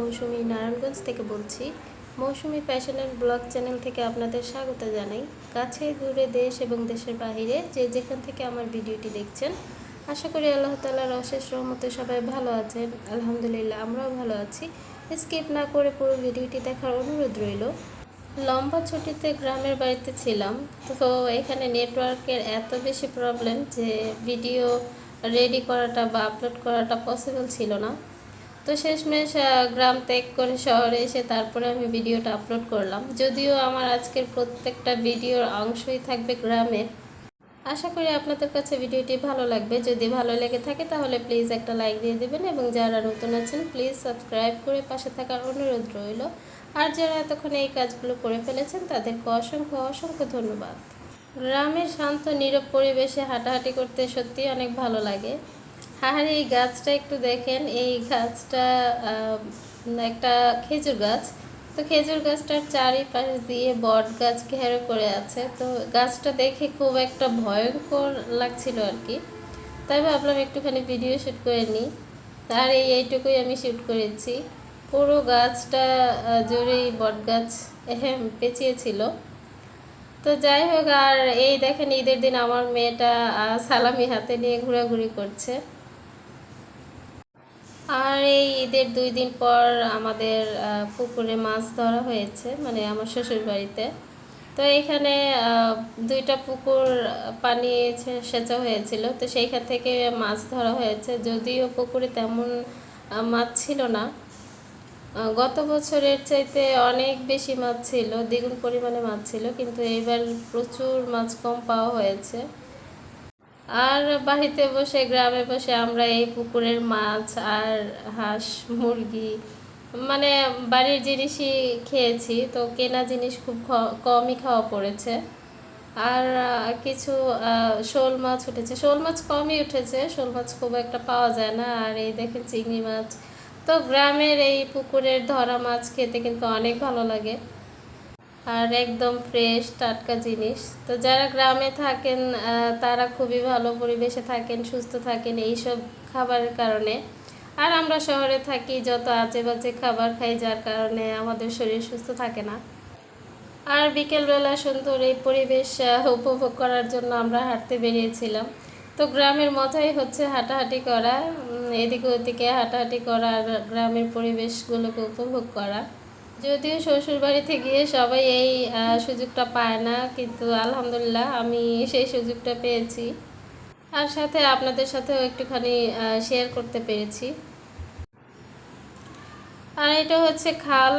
মৌসুমী নারায়ণগঞ্জ থেকে বলছি। মৌসুমী and blog channel থেকে আপনাদের স্বাগত জানাই। কাছে দূরে দেশ এবং দেশের বাইরে যে যেখান থেকে আমার ভিডিওটি দেখছেন, আশা করি আল্লাহ তালার অশেষ রহমতে সবাই ভালো আছেন। আলহামদুলিল্লাহ, আমরাও ভালো আছি। স্কিপ না করে পুরো ভিডিওটি দেখার অনুরোধ রইল। লম্বা ছুটিতে গ্রামের বাড়িতে ছিলাম, তো এখানে নেটওয়ার্কের এত বেশি প্রবলেম যে ভিডিও রেডি করাটা বা আপলোড করাটা পসিবল ছিল না। তো শেষমেশ গ্রাম ত্যাগ করে শহরে এসে তারপরে আমি ভিডিওটা আপলোড করলাম। যদিও আমার আজকের প্রত্যেকটা ভিডিওর অংশই থাকবে গ্রামের। আশা করি আপনাদের কাছে ভিডিওটি ভালো লাগবে। যদি ভালো লেগে থাকে তাহলে প্লিজ একটা লাইক দিয়ে দেবেন এবং যারা নতুন আছেন প্লিজ সাবস্ক্রাইব করে পাশে থাকার অনুরোধ রইল। আর যারা এতক্ষণ এই কাজগুলো করে ফেলেছেন, তাদেরকে অসংখ্য অসংখ্য ধন্যবাদ। গ্রামের শান্ত, নীরব পরিবেশে হাঁটাহাঁটি করতে সত্যি অনেক ভালো লাগে। আর এই গাছটা একটু দেখেন। এই গাছটা একটা খেজুর গাছ। তো খেজুর গাছটার চারিপাশ দিয়ে বট গাছ ঘেরো করে আছে। তো গাছটা দেখে খুব একটা ভয়ঙ্কর লাগছিল আর কি। তাই ভাবলাম একটুখানি ভিডিও শ্যুট করে নিই। তার এই এইটুকুই আমি শ্যুট করেছি। পুরো গাছটা জুড়েই বট গাছ পেঁচিয়েছিল। তো যাই হোক, আর এই দেখেন ঈদের দিন আমার মেয়েটা সালামি হাতে নিয়ে ঘোরাঘুরি করছে। আর এই ঈদের দুই দিন পর আমাদের পুকুরে মাছ ধরা হয়েছে মানে আমার শ্বশুর বাড়িতে। তো এখানে দুইটা পুকুর পানি সেচা হয়েছিল। তো সেইখান থেকে মাছ ধরা হয়েছে। যদিও পুকুরে তেমন মাছ ছিল না। গত বছরের চাইতে অনেক বেশি মাছ ছিল, দ্বিগুণ পরিমাণে মাছ ছিল, কিন্তু এবার প্রচুর মাছ কম পাওয়া হয়েছে। আর বাড়িতে বসে, গ্রামে বসে আমরা এই পুকুরের মাছ আর হাঁস, মুরগি মানে বাড়ির জিনিসই খেয়েছি। তো কেনা জিনিস খুব কমই খাওয়া পড়েছে। আর কিছু শোল মাছ উঠেছে। শোল মাছ কমই উঠেছে, শোল মাছ খুব একটা পাওয়া যায় না। আর এই দেখেন চিংড়ি মাছ। তো গ্রামের এই পুকুরের ধরা মাছ খেতে কিন্তু অনেক ভালো লাগে। আর একদম ফ্রেশ টাটকা জিনিস। তো যারা গ্রামে থাকেন তারা খুবই ভালো পরিবেশে থাকেন, সুস্থ থাকেন এইসব খাবারের কারণে। আর আমরা শহরে থাকি, যত আজে বাজে খাবার খাই, যার কারণে আমাদের শরীর সুস্থ থাকে না। আর বিকেলবেলা সুন্দর এই পরিবেশ উপভোগ করার জন্য আমরা হাঁটতে বেরিয়েছিলাম। তো গ্রামের মজাই হচ্ছে হাঁটাহাঁটি করা এদিকে ওদিকে হাঁটাহাঁটি করা আর গ্রামের পরিবেশগুলোকে উপভোগ করা। যদিও শ্বশুর বাড়িতে গিয়ে সবাই এই সুযোগটা পায় না, কিন্তু আলহামদুলিল্লাহ আমি সেই সুযোগটা পেয়েছি। আর সাথে আপনাদের সাথেও একটুখানি শেয়ার করতে পেরেছি। আর এটা হচ্ছে খাল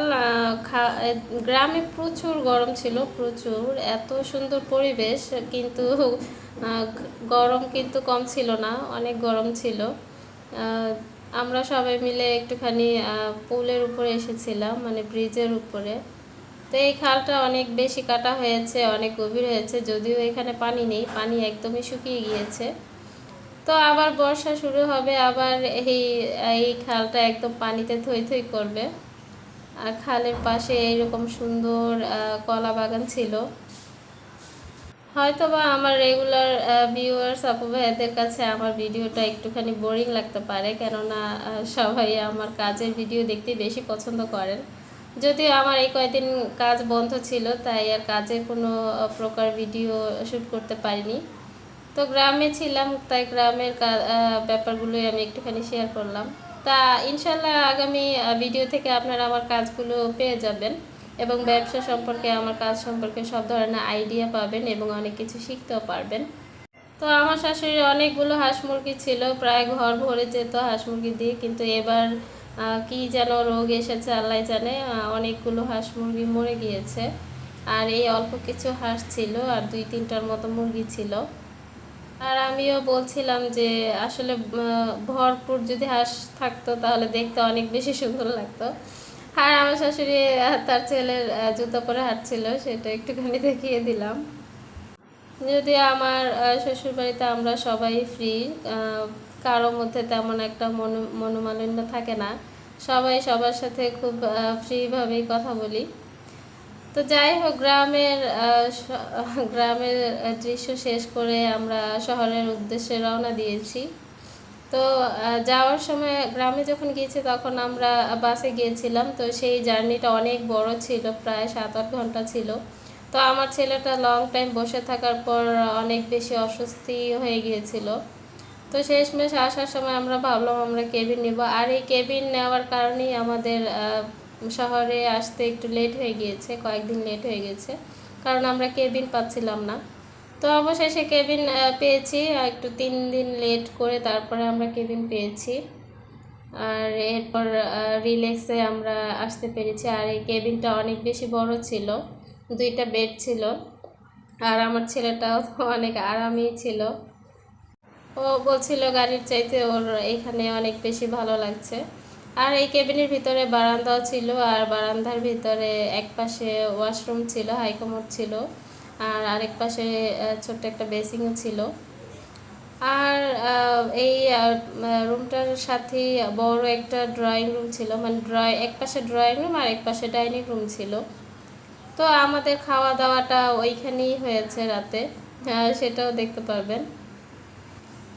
গ্রামে প্রচুর গরম ছিল, প্রচুর, এত সুন্দর পরিবেশ, কিন্তু গরম কিন্তু কম ছিল না, অনেক গরম ছিল। আমরা সবাই মিলে একটুখানি পুলের উপরে এসেছিলাম মানে ব্রিজের উপরে। তো এই খালটা অনেক বেশি কাটা হয়েছে, অনেক গভীর হয়েছে, যদিও এখানে পানি নেই, পানি একদমই শুকিয়ে গিয়েছে। তো আবার বর্ষা শুরু হবে, আবার এই এই খালটা একদম পানিতে থই থই করবে। আর খালের পাশে এইরকম সুন্দর কলা বাগান ছিল। হয়তো বা আমার রেগুলার ভিউয়ার্স আপু ভাইয়াদের কাছে আমার ভিডিওটা একটুখানি বোরিং লাগতে পারে, কেননা সবাই আমার কাজের ভিডিও দেখতে বেশি পছন্দ করেন। যদিও আমার এই কয়েকদিন কাজ বন্ধ ছিল, তাই আর কাজের কোনো প্রকার ভিডিও শ্যুট করতে পারিনি। তো গ্রামে ছিলাম, তাই গ্রামের ব্যাপারগুলোই আমি একটুখানি শেয়ার করলাম। তা ইনশাল্লাহ আগামী ভিডিও থেকে আপনারা আমার কাজগুলো পেয়ে যাবেন। এবং ব্যবসা সম্পর্কে, আমার কাজ সম্পর্কে সব ধরনের আইডিয়া পাবেন এবং অনেক কিছু শিখতেও পারবেন। তো আমার শাশুড়ি অনেকগুলো হাঁস মুরগি ছিল, প্রায় ঘর ভরে যেত হাঁস মুরগি দিয়ে, কিন্তু এবার কি যেন রোগ এসেছে আল্লাহ জানে অনেকগুলো হাঁস মুরগি মরে গিয়েছে। আর এই অল্প কিছু হাঁস ছিল আর দুই তিনটার মতো মুরগি ছিল। আর আমিও বলছিলাম যে, আসলে ভরপুর যদি হাঁস থাকতো তাহলে দেখতে অনেক বেশি সুন্দর লাগতো। আর আমার শাশুড়ি তার ছেলের জুতো পরে হাঁটছিল সেটা একটুখানি দেখিয়ে দিলাম। যদি আমার আহ, শ্বশুরবাড়িতে আমরা সবাই ফ্রি কারও মধ্যে তেমন একটা মনো মনোমালিন্য থাকে না সবাই সবার সাথে খুব ফ্রিভাবেই কথা বলি। তো যাই হোক গ্রামের গ্রামের দৃশ্য শেষ করে আমরা শহরের উদ্দেশ্যে রওনা দিয়েছি। তো যাওয়ার সময় গ্রামে যখন গিয়েছি তখন আমরা বাসে গিয়েছিলাম। তো সেই জার্নিটা অনেক বড় ছিল, প্রায় সাত আট ঘণ্টা ছিল। তো আমার ছেলেটা লং টাইম বসে থাকার পর অনেক বেশি অস্বস্তি হয়ে গিয়েছিল। তো শেষমেশ আসার সময় আমরা ভাবলাম আমরা কেবিন নিব। আর এই কেবিন নেওয়ার কারণেই আমাদের শহরে আসতে একটু লেট হয়ে গিয়েছে, কয়েকদিন লেট হয়ে গেছে। কারণ আমরা কেবিন পাচ্ছিলাম না। তো অবশেষে কেবিন পেয়েছি। একটু তিন দিন লেট করে তারপরে আমরা কেবিন পেয়েছি। আর এরপর রিল্যাক্সে আমরা আসতে পেরেছি। আর এই কেবিনটা অনেক বেশি বড় ছিল, দুইটা বেড ছিল। আর আমার ছেলেটাও অনেক আরামই ছিল। ও বলছিল গাড়ির চাইতে ওর এখানে অনেক বেশি ভালো লাগছে। আর এই কেবিনের ভিতরে বারান্দাও ছিল, আর বারান্দার ভিতরে এক পাশে ওয়াশরুম ছিল, হাইকমোড ছিল। আর আরেক পাশে ছোট্ট একটা বেসিংও ছিল। আর এই রুমটার সাথে বড় একটা ড্রয়িং রুম ছিল। মানে ড্রয় এক পাশে ড্রয়িং রুম আর এক পাশে ডাইনিং রুম ছিল। তো আমাদের খাওয়া দাওয়াটা ওইখানেই হয়েছে রাতে। আহ, সেটাও দেখতে পারবেন।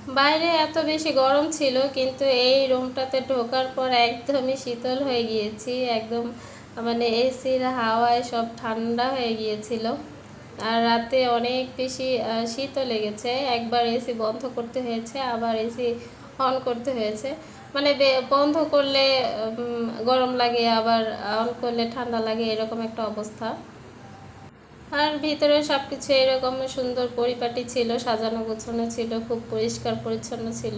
বাইরে এত বেশি গরম ছিল কিন্তু এই রুমটাতে ঢোকার পর একদমই শীতল হয়ে গিয়েছি। একদম মানে এসির হাওয়ায় সব ঠান্ডা হয়ে গিয়েছিল। আর রাতে অনেক বেশি শীতও লেগেছে। একবার এসি বন্ধ করতে হয়েছে, আবার এসি অন করতে হয়েছে। মানে বন্ধ করলে গরম লাগে, আবার অন করলে ঠান্ডা লাগে, এরকম একটা অবস্থা। আর ভিতরে সব কিছু এরকম সুন্দর পরিপাটি ছিল, সাজানো গোছানো ছিল, খুব পরিষ্কার পরিচ্ছন্ন ছিল।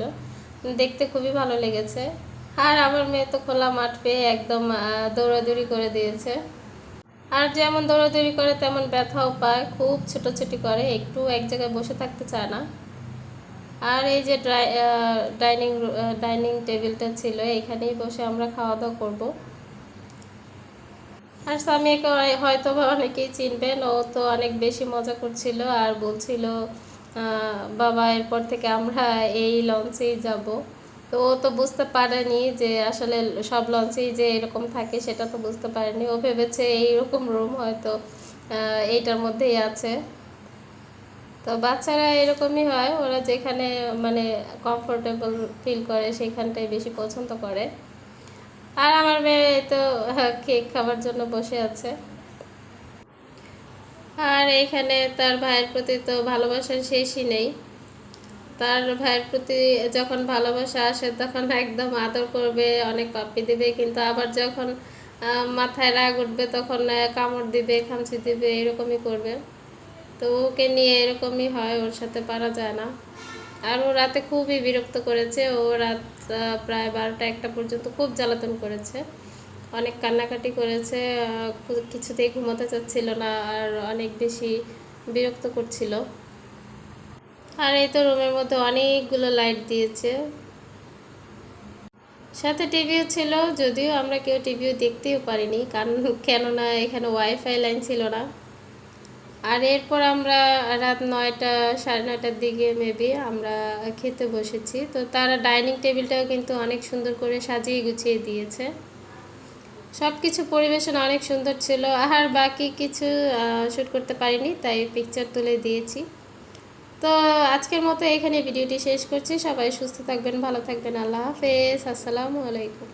দেখতে খুবই ভালো লেগেছে। আর আমার মেয়ে তো খোলা মাঠ পেয়ে একদম দৌড়াদৌড়ি করে দিয়েছে। আর যেমন দৌড়াদৌড়ি করে, তেমন ব্যথাও পায়, খুব ছোটাছুটি করে, একটু এক জায়গায় বসে থাকতে চায় না। আর এই যে ডাইনিং ডাইনিং টেবিলটা ছিল, এখানেই বসে আমরা খাওয়া দাওয়া করব। আর অনে- হয়তো বা অনেকেই চিনবেন, ও তো অনেক বেশি মজা করছিল আর বলছিল বাবা এরপর থেকে আমরা এই লঞ্চেই যাব। তো ও তো বুঝতে পারেনি যে আসলে সব লঞ্চেই যে এরকম থাকে সেটা তো বুঝতে পারেনি। ও ভেবেছে এইরকম রুম হয়তো এইটার মধ্যেই আছে। তো বাচ্চারা এরকমই হয়, ওরা যেখানে মানে কমফোর্টেবল ফিল করে সেখানটাই বেশি পছন্দ করে। আর আমার মেয়ে তো কেক খাবার জন্য বসে আছে। আর এখানে তার ভাইয়ের প্রতি তো ভালোবাসার শেষই নেই। তার ভাইয়ের প্রতি যখন ভালোবাসা আসে, তখন একদম আদর করবে, অনেক পাপ্পি দিবে। কিন্তু আবার যখন মাথায় রাগ উঠবে, তখন কামড় দিবে, খামচি দিবে, এরকমই করবে। তো ওকে নিয়ে এরকমই হয়, ওর সাথে পারা যায় না। আর ও রাতে খুবই বিরক্ত করেছে। ও রাত প্রায় বারোটা একটা পর্যন্ত খুব জ্বালাতন করেছে। অনেক কান্নাকাটি করেছে কিছুতেই ঘুমাতে চাচ্ছিল না, আর অনেক বেশি বিরক্ত করছিল। আর এই তো রুমের মধ্যে অনেকগুলো লাইট দিয়েছে। সাথে টিভিও ছিল, যদিও আমরা কেউ টিভিও দেখতেও পারিনি, কারণ কেননা এখানে ওয়াইফাই লাইন ছিল না। আর এরপর আমরা রাত নয়টা, সাড়ে নয়টার দিকে মেবি আমরা খেতে বসেছি। তো তারা ডাইনিং টেবিলটাও কিন্তু অনেক সুন্দর করে সাজিয়ে গুছিয়ে দিয়েছে। সব কিছু পরিবেশন অনেক সুন্দর ছিল, আর বাকি কিছু শ্যুট করতে পারিনি, তাই পিকচার তুলে দিয়েছি। তো আজকের মতো এখানে ভিডিওটি শেষ করছি। সবাই সুস্থ থাকবেন, ভালো থাকবেন। আল্লাহ হাফেজ। আসসালামু আলাইকুম।